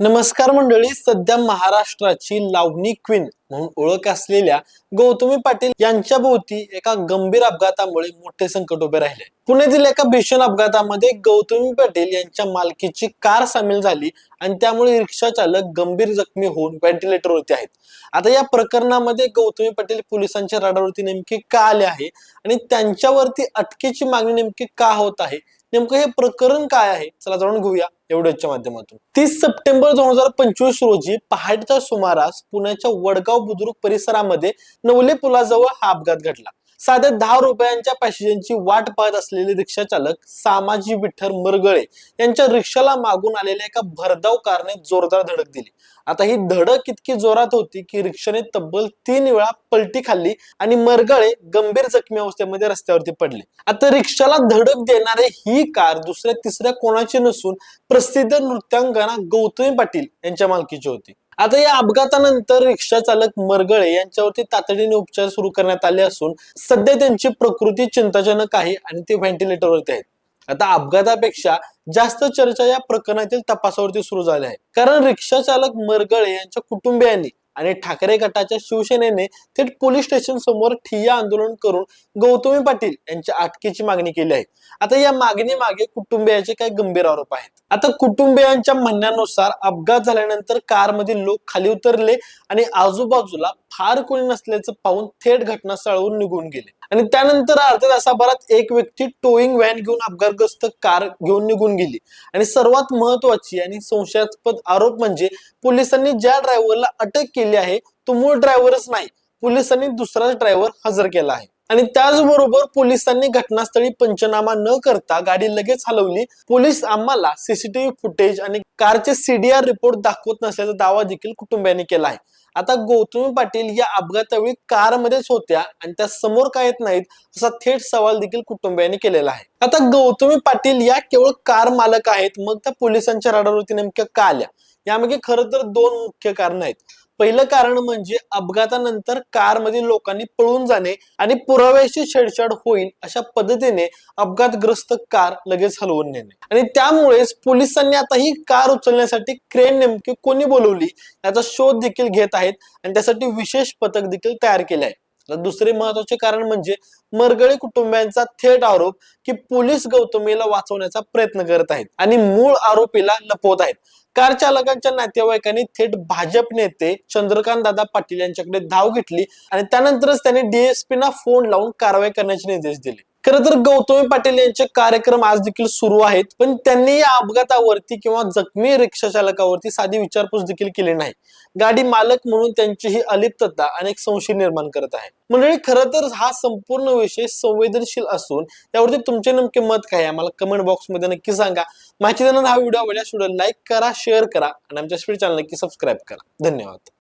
नमस्कार मंडळी सध्या महाराष्ट्राची लावणी क्वीन म्हणून ओळख असलेल्या गौतमी पाटील यांच्या भोवती एका गंभीर अपघातामुळे मोठे संकट उभे राहिले. पुण्यातील एका भीषण अपघातामध्ये गौतमी पाटील यांच्या मालकीची कार सामील झाली आणि त्यामुळे रिक्षा चालक गंभीर जखमी होऊन व्हेंटिलेटरवरती आहेत. आता या प्रकरणामध्ये गौतमी पाटील पोलिसांच्या रडारवरती नेमके का आले आहे आणि त्यांच्यावरती अटकेची मागणी नेमकी का होत आहे? नेमकं हे प्रकरण काय आहे? चला जाणून घेऊया. एवढ्याच्या माध्यमातून. तीस सप्टेंबर दोन हजार पंचवीस रोजी पहाटेच्या सुमारास पुण्याच्या वडगाव बुद्रुक परिसरामध्ये नवले पुलाजवळ हा अपघात घडला. साध्या दहा रुपयांच्या पॅसेंजरची वाट पाहत असलेले रिक्षा चालक सामाजी विठ्ठल मरगळे यांच्या रिक्षाला मागून आलेल्या एका भरधाव कारने जोरदार धडक दिली. आता ही धडक इतकी जोरात होती की रिक्षाने तब्बल तीन वेळा पलटी खाल्ली आणि मरगळे गंभीर जखमी अवस्थेमध्ये रस्त्यावरती पडले. आता रिक्षाला धडक देणारे ही कार दुसऱ्या तिसऱ्या कोणाची नसून प्रसिद्ध नृत्यांगना गौतमी पाटील यांच्या मालकीची होती. आता या अपघातानंतर रिक्षा चालक मरगळे यांच्यावरती तातडीने उपचार सुरू करण्यात आले असून सध्या त्यांची प्रकृती चिंताजनक आहे आणि ते व्हेंटिलेटरवरती आहेत. आता अपघातापेक्षा जास्त चर्चा या प्रकरणातील तपासावरती सुरू झाली आहे. कारण रिक्षा चालक मरगळे यांच्या कुटुंबियांनी आणि ठाकरे गटाच्या शिवसेनेने थेट पोलीस स्टेशन समोर ठिय्या आंदोलन करून गौतमी पाटील यांच्या अटकेची मागणी केली आहे. आता या मागणी मागे कुटुंबियाचे काही गंभीर आरोप आहेत. आता कुटुंबियांच्या म्हणण्यानुसार अपघात झाल्यानंतर कारमधील लोक खाली उतरले आणि आजूबाजूला फार कोणी नसल्याचं पाहून थेट घटनास्थळावरून निघून गेले. आणि त्यानंतर अर्ध्या तासाभरात एक व्यक्ती टोईंग व्हॅन घेऊन अपघातग्रस्त कार घेऊन निघून गेली. आणि सर्वात महत्वाची आणि संशयास्पद आरोप म्हणजे पोलिसांनी ज्या ड्रायव्हरला अटक केली आहे तो मूळ ड्रायव्हरच नाही. पोलिसांनी दुसराच ड्रायव्हर हजर केला आहे. आणि त्याचबरोबर पोलिसांनी घटनास्थळी पंचनामा न करता गाडी लगेच हलवली. पोलीस आम्हाला सीसीटीव्ही फुटेज आणि कारचे सीडीआर रिपोर्ट दाखवत नसल्याचा दावा देखील कुटुंबियांनी केला आहे. आता गौतमी पाटील या अपघातावेळी कारमध्येच होत्या आणि त्या समोर का येत नाहीत असा थेट सवाल देखील कुटुंबियांनी केलेला आहे. आता गौतमी पाटील या केवळ कार मालक आहेत मग त्या पोलिसांच्या राडावरती नेमक्या का आल्या? यामागे खरं तर दोन मुख्य कारण आहेत. पहिलं कारण म्हणजे अपघातानंतर कारमधील लोकांनी पळून जाणे आणि पुराव्याशी छेडछाड होईल अशा पद्धतीने अपघातग्रस्त कार लगेच हलवून नेणे. आणि त्यामुळेच पोलिसांनी आता ही कार उचलण्यासाठी क्रेन नेमकी कोणी बोलवली याचा शोध देखील घेत आहेत आणि त्यासाठी विशेष पथक देखील तयार केले आहे. तर दुसरे महत्त्वाचे कारण म्हणजे मरगळे कुटुंबियांचा थेट आरोप की पोलीस गौतमीला वाचवण्याचा प्रयत्न करत आहेत आणि मूळ आरोपीला लपवत आहेत. कार चालकांच्या नातेवाईकांनी थेट भाजप नेते चंद्रकांत दादा पाटील यांच्याकडे धाव घेतली आणि त्यानंतरच त्यांनी डीएसपी ना फोन लावून कारवाई करण्याचे निर्देश दिले. खरं तर गौतमी पाटील यांचे कार्यक्रम आज देखील सुरू आहेत पण त्यांनी या अपघातावरती किंवा जखमी रिक्षा चालकावरती साधी विचारपूस देखील केली नाही. गाडी मालक म्हणून त्यांची ही अलिप्तता अनेक संशय निर्माण करत आहे. मंडळी खरं तर हा संपूर्ण विषय संवेदनशील असून त्यावरती तुमचे नेमके मत काय आहे? आम्हाला कमेंट बॉक्समध्ये नक्की सांगा. माहिती देणार हा व्हिडिओ आवडल्यास व्हिडिओ लाईक करा शेअर करा आणि आमच्या स्पीड चॅनल नक्की सबस्क्राईब करा. धन्यवाद.